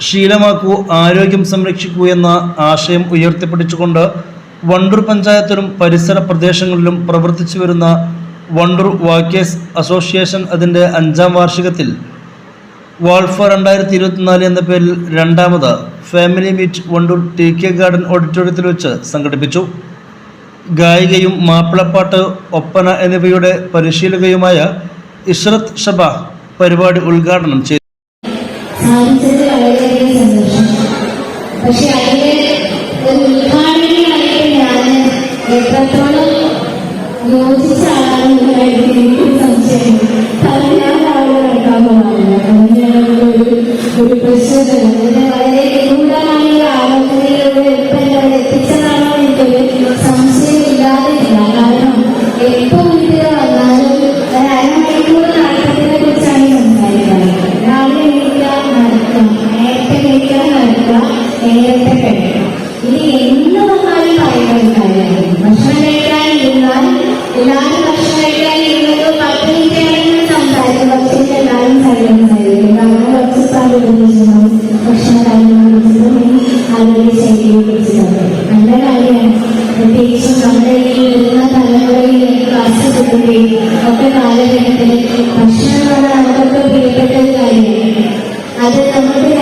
ശീലമാക്കൂ ആരോഗ്യം സംരക്ഷിക്കൂ എന്ന ആശയം ഉയർത്തിപ്പിടിച്ചുകൊണ്ട് വണ്ടൂർ പഞ്ചായത്തിലും പരിസര പ്രദേശങ്ങളിലും പ്രവർത്തിച്ചു വരുന്ന വണ്ടൂർ വാക്കേഴ്സ് അസോസിയേഷൻ അതിന്റെ അഞ്ചാം വാർഷികത്തിൽ വാൾഫ രണ്ടായിരത്തി ഇരുപത്തിനാല് എന്ന പേരിൽ രണ്ടാമത് family meet Wandoor T K garden ഓഡിറ്റോറിയത്തിൽ വെച്ച് സംഘടിപ്പിച്ചു. ഗായികയും മാപ്പിളപ്പാട്ട് ഒപ്പന എന്നിവയുടെ പരിശീലകയുമായ ഇഷ്റത്ത് ഷബ പരിപാടി ഉദ്ഘാടനം ചെയ്തു. സന്തോഷം പക്ഷെ അതിന് ഒരു ഉദ്ഘാടനമായിട്ട് ഞാൻ എത്രത്തോളം യോജിച്ച ആളാണെന്ന് എനിക്ക് സംശയം പതിനാറ് ആളുകൾ അങ്ങനെയുള്ള ഒരു പ്രശ്നം ശൈലിയെ കുറിച്ചിട്ടൊക്കെ നല്ല കാര്യമാണ് പ്രത്യേകിച്ചും നമ്മുടെ ഈ വരുന്ന തലമുറയിൽ ക്ലാസ് ഒക്കെ കാലഘട്ടത്തിൽ ഭക്ഷണമാണ് നമുക്കൊക്കെ പ്രിയപ്പെട്ട ഒരു കാര്യമാണ് അത് നമുക്ക്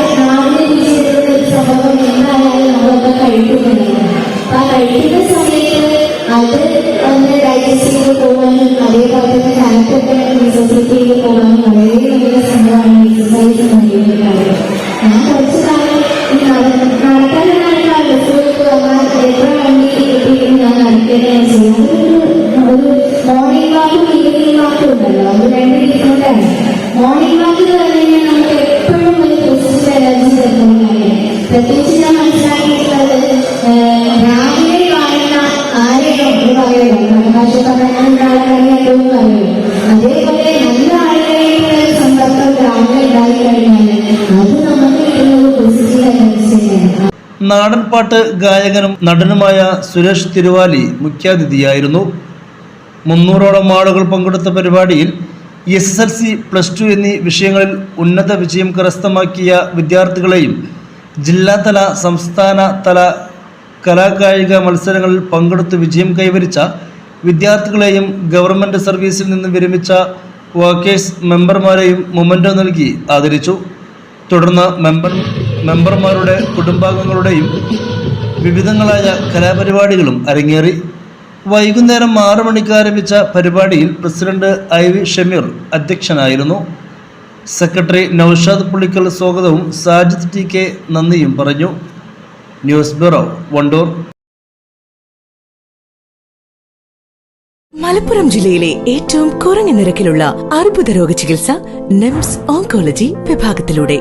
മോർണിംഗ് വാക്കും ഈവനിങ് വാക്കും ഉണ്ടല്ലോ. അത് രണ്ട് ഡിഫറെന്റാണ് മോർണിംഗ് വാക്ക് എന്ന് പറഞ്ഞു കഴിഞ്ഞാൽ നമുക്ക് എപ്പോഴും ഒരു പോസിറ്റീവ് എനർജി തരുന്ന പ്രത്യേകിച്ച് ഞാൻ മനസ്സിലാക്കിയിട്ടുള്ളത് രാവിലെ കാണുന്ന ആരെയോ എന്ന് പറയുമല്ലോ ഭാഷ പറഞ്ഞാൽ പറയും അതേപോലെ നല്ല ആളുകളായിട്ടുള്ള സമ്പർക്കം രാവിലെ ഉണ്ടായി അത് നമുക്ക് ഒരു പോസിറ്റീവ് എനർജി തന്നെയാണ്. നാടൻപാട്ട് ഗായകനും നടനുമായ സുരേഷ് തിരുവാലി മുഖ്യാതിഥിയായിരുന്നു. മുന്നൂറോളം ആളുകൾ പങ്കെടുത്ത പരിപാടിയിൽ S S L C plus two എന്നീ വിഷയങ്ങളിൽ ഉന്നത വിജയം കരസ്ഥമാക്കിയ വിദ്യാർത്ഥികളെയും ജില്ലാതല സംസ്ഥാന തല കലാകായിക മത്സരങ്ങളിൽ പങ്കെടുത്ത് വിജയം കൈവരിച്ച വിദ്യാർത്ഥികളെയും ഗവൺമെന്റ് സർവീസിൽ നിന്ന് വിരമിച്ച വർക്കേഴ്സ് മെമ്പർമാരെയും മൊമന്റോ നൽകി ആദരിച്ചു. തുടർന്ന് മെമ്പർ മെമ്പർമാരുടെ കുടുംബാംഗങ്ങളുടെയും വിവിധങ്ങളായ കലാപരിപാടികളും അരങ്ങേറി. വൈകുന്നേരം ആറ് മണിക്ക് ആരംഭിച്ച പരിപാടിയിൽ പ്രസിഡന്റ് ഐ വി ഷമീർ അധ്യക്ഷനായിരുന്നു. സെക്രട്ടറി നൌഷാദ് പുള്ളിക്കൽ സ്വാഗതവും സാജിദ് ടി കെ നന്ദിയും പറഞ്ഞു. News bureau Wandoor. മലപ്പുറം ജില്ലയിലെ ഏറ്റവും കുറഞ്ഞ നിരക്കിലുള്ള അർബുദ രോഗ ചികിത്സ നെംസ് ഓങ്കോളജി വിഭാഗത്തിലൂടെ.